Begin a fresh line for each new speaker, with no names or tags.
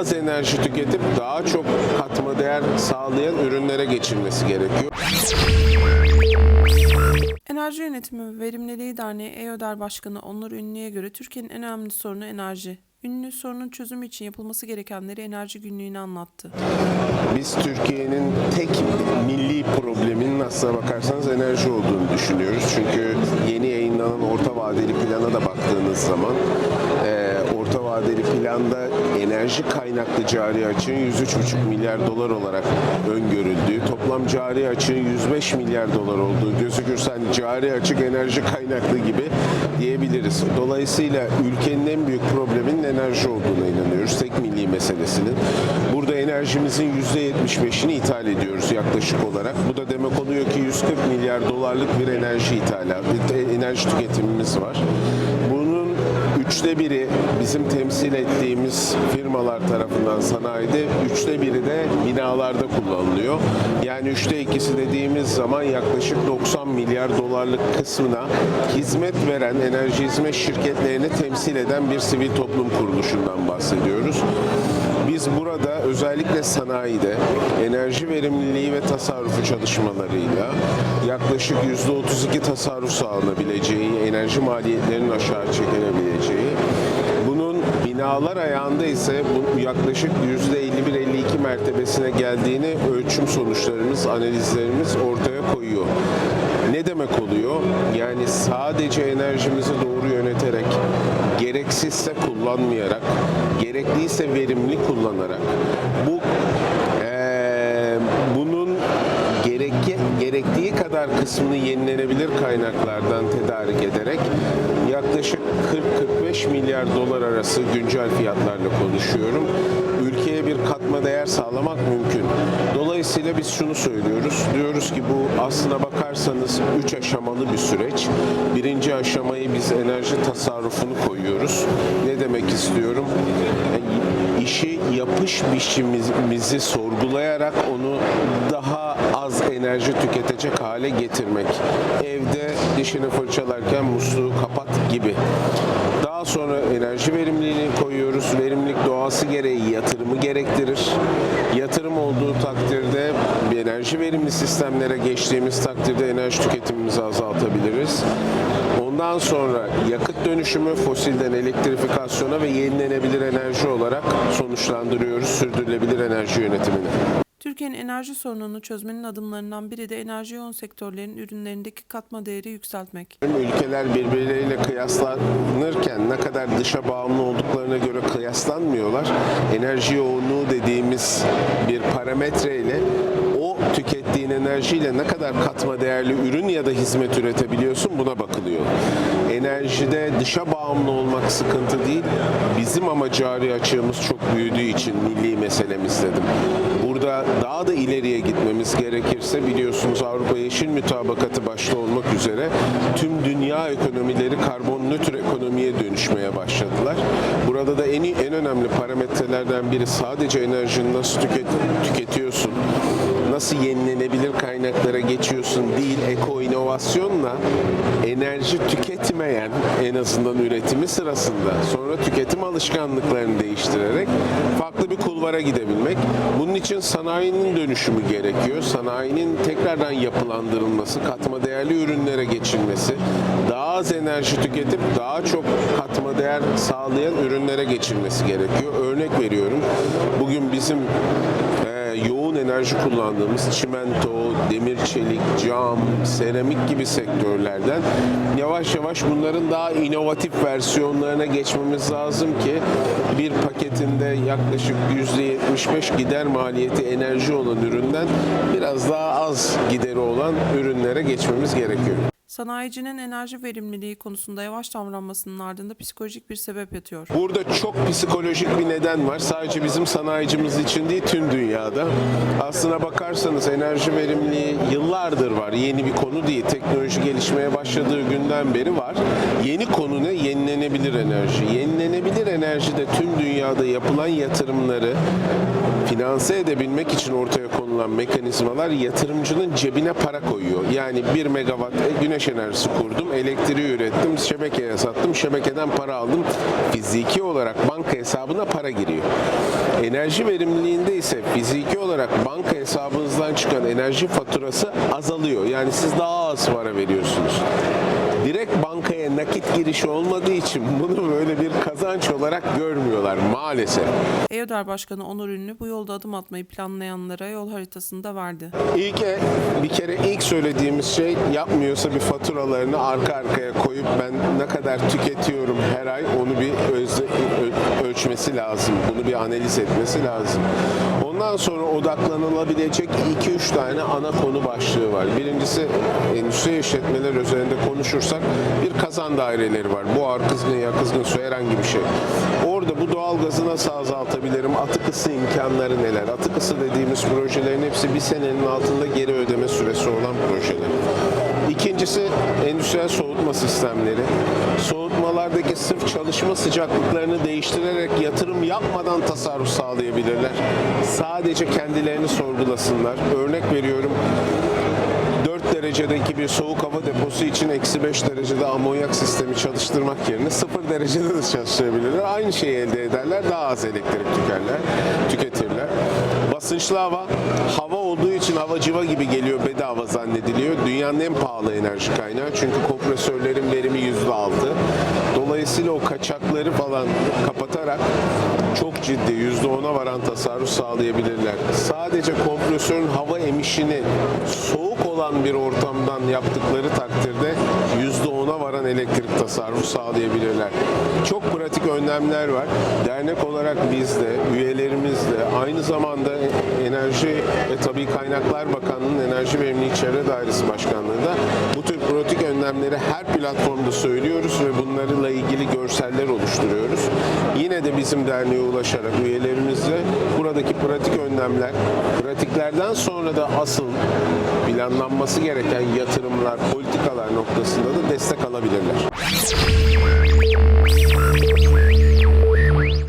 az enerji tüketip daha çok katma değer sağlayan ürünlere geçilmesi gerekiyor.
Enerji Yönetimi ve Verimliliği Derneği EODER Başkanı Onur Ünlü'ye göre Türkiye'nin en önemli sorunu enerji. Ünlü sorunun çözümü için yapılması gerekenleri enerji günlüğüne anlattı.
Biz Türkiye'nin tek milli probleminin aslına bakarsanız enerji olduğunu düşünüyoruz. Çünkü yeni yayınlanan orta vadeli plana da baktığınız zaman orta vadeli planda enerji kaynaklı cari açığın 103,5 milyar dolar olarak öngörüldüğü, toplam cari açığın 105 milyar dolar olduğu gözükürse hani cari açık enerji kaynaklı gibi diyebiliriz. Dolayısıyla ülkenin en büyük probleminin enerji olduğuna inanıyoruz. Tek milli meselesinin. Burada enerjimizin %75'ini ithal ediyoruz yaklaşık olarak. Bu da demek oluyor ki 140 milyar dolarlık bir enerji ithalatı, enerji tüketimimiz var. Üçte biri bizim temsil ettiğimiz firmalar tarafından sanayide, üçte biri de binalarda kullanılıyor. Yani üçte ikisi dediğimiz zaman yaklaşık 90 milyar dolarlık kısmına hizmet veren enerji hizmet şirketlerini temsil eden bir sivil toplum kuruluşundan bahsediyoruz. Biz burada özellikle sanayide enerji verimliliği ve tasarrufu çalışmalarıyla yaklaşık %32 tasarruf sağlanabileceği, enerji maliyetlerinin aşağı çekilebileceği, bunun binalar ayağında ise bu yaklaşık %51-52 mertebesine geldiğini ölçüm sonuçlarımız, analizlerimiz ortaya koyuyor. Ne demek oluyor? Yani sadece enerjimizi doğru yöneterek, gereksizse kullanmayarak, gerekliyse verimli kullanarak bu gerektiği kadar kısmını yenilenebilir kaynaklardan tedarik ederek yaklaşık 40-45 milyar dolar arası güncel fiyatlarla konuşuyorum. Ülkeye bir katma değer sağlamak mümkün. Dolayısıyla biz şunu söylüyoruz. Diyoruz ki bu aslına bakarsanız 3 aşamalı bir süreç. Birinci aşamayı biz enerji tasarrufunu koyuyoruz. Ne demek istiyorum? İşi yapış biçimimizi sorgulayarak onu daha az enerji tüketecek hale getirmek. Evde dişini fırçalarken musluğu kapat gibi. Daha sonra enerji verimliliğini koyuyoruz. Verimlilik doğası gereği yatırımı gerektirir. Yatırım olduğu takdirde enerji verimli sistemlere geçtiğimiz takdirde enerji tüketimimizi azaltabiliriz. Ondan sonra yakıt dönüşümü fosilden elektrifikasyona ve yenilenebilir enerji olarak sonuçlandırıyoruz sürdürülebilir enerji yönetimini.
Türkiye'nin enerji sorununu çözmenin adımlarından biri de enerji yoğun sektörlerin ürünlerindeki katma değeri yükseltmek.
Ülkeler birbirleriyle kıyaslanırken ne kadar dışa bağımlı olduklarına göre kıyaslanmıyorlar. Enerji yoğunluğu dediğimiz bir parametreyle tükettiğin enerjiyle ne kadar katma değerli ürün ya da hizmet üretebiliyorsun buna bakılıyor. Enerjide dışa bağımlı olmak sıkıntı değil. Bizim ama cari açığımız çok büyüdüğü için milli meselemiz dedim. Burada daha da ileriye gitmemiz gerekirse biliyorsunuz Avrupa Yeşil Mütabakatı başta olmak üzere tüm dünya ekonomileri karbon nötr ekonomiye dönüşmeye başladılar. Burada da en, en önemli parametrelerden biri sadece enerjini nasıl tüket, tüketiyorsun, nasıl yenilenebilir kaynaklara geçiyorsun değil, eko inovasyonla enerji tüketmeyen en azından üretimi sırasında sonra tüketim alışkanlıklarını değiştirerek farklı bir kulvara gidebilmek. Bunun için sanayinin dönüşümü gerekiyor. Sanayinin tekrardan yapılandırılması, katma değerli ürünlere geçilmesi, daha az enerji tüketip daha çok katma değer sağlayan ürünlere geçilmesi gerekiyor. Örnek veriyorum. Bugün bizim yoğun enerji kullandığımız çimento, demir çelik, cam, seramik gibi sektörlerden yavaş yavaş bunların daha inovatif versiyonlarına geçmemiz lazım ki bir paketinde yaklaşık %75 gider maliyeti enerji olan üründen biraz daha az gideri olan ürünlere geçmemiz gerekiyor.
Sanayicinin enerji verimliliği konusunda yavaş davranmasının ardında psikolojik bir sebep yatıyor.
Burada çok psikolojik bir neden var. Sadece bizim sanayicimiz için değil tüm dünyada. Aslına bakarsanız enerji verimliliği yıllardır var. Yeni bir konu değil. Teknoloji gelişmeye başladığı günden beri var. Yeni konu ne? Yenilenebilir enerji. Yenilenebilir enerjide tüm dünyada yapılan yatırımları finanse edebilmek için ortaya konulan mekanizmalar yatırımcının cebine para koyuyor. Yani 1 megawatt güneş güneş enerjisi kurdum, elektriği ürettim, şebekeye sattım, şebekeden para aldım. Fiziki olarak banka hesabına para giriyor. Enerji verimliliğinde ise fiziki olarak banka hesabınızdan çıkan enerji faturası azalıyor. Yani siz daha az para veriyorsunuz. Direkt bankaya nakit girişi olmadığı için bunu böyle bir kazanç olarak görmüyorlar maalesef.
EODER Başkanı Onur Ünlü bu yolda adım atmayı planlayanlara yol haritasını da verdi.
İlk bir kere ilk söylediğimiz şey yapmıyorsa bir faturalarını arka arkaya koyup ben ne kadar tüketiyorum her ay onu bir ölçmesi lazım. Bunu bir analiz etmesi lazım. Ondan sonra odaklanılabilecek 2-3 tane ana konu başlığı var. Birincisi endüstri işletmeler üzerinde konuşursak bir kazan daireleri var. Buhar, kızgın yağ, kızgın su herhangi bir şey. Orada bu doğal gazı nasıl azaltabilirim? Atık ısı imkanları neler? Atık ısı dediğimiz projelerin hepsi bir senenin altında geri ödeme süresi olan projeler. İkincisi endüstriyel soğutma sistemleri. Soğutmalardaki sırf çalışma sıcaklıklarını değiştirerek yatırım yapmadan tasarruf sağlayabilirler. Sadece kendilerini sorgulasınlar. Örnek veriyorum 4 derecedeki bir soğuk hava deposu için eksi 5 derecede amonyak sistemi çalıştırmak yerine 0 derecede de çalıştırabilirler. Aynı şeyi elde ederler. Daha az elektrik tükerler, tüketirler. Basınçlı hava, hava olduğu için hava civa gibi geliyor, bedava zannediliyor. Dünyanın en pahalı enerji kaynağı. Çünkü kompresörlerin verimi %6. Dolayısıyla o kaçakları falan kapatarak çok ciddi %10'a varan tasarruf sağlayabilirler. Sadece kompresörün hava emişini soğuk olan bir ortamdan yaptıkları takdirde %10'a varan elektrik tasarrufu sağlayabilirler. Çok pratik önlemler var. Dernek olarak biz de, üyelerimiz de, aynı zamanda Enerji ve Tabii Kaynaklar Bakanlığı'nın Enerji Verimlilik Çevre Dairesi Başkanlığı'nda bu tür pratik önlemleri her platformda söylüyoruz ve bunlarla ilgili görseller oluşturuyoruz. Yine de bizim derneğe ulaşarak üyelerimizle buradaki pratik önlemler, pratiklerden sonra da asıl planlanması gereken yatırımlar, politikalar noktasında da destek alabilirler.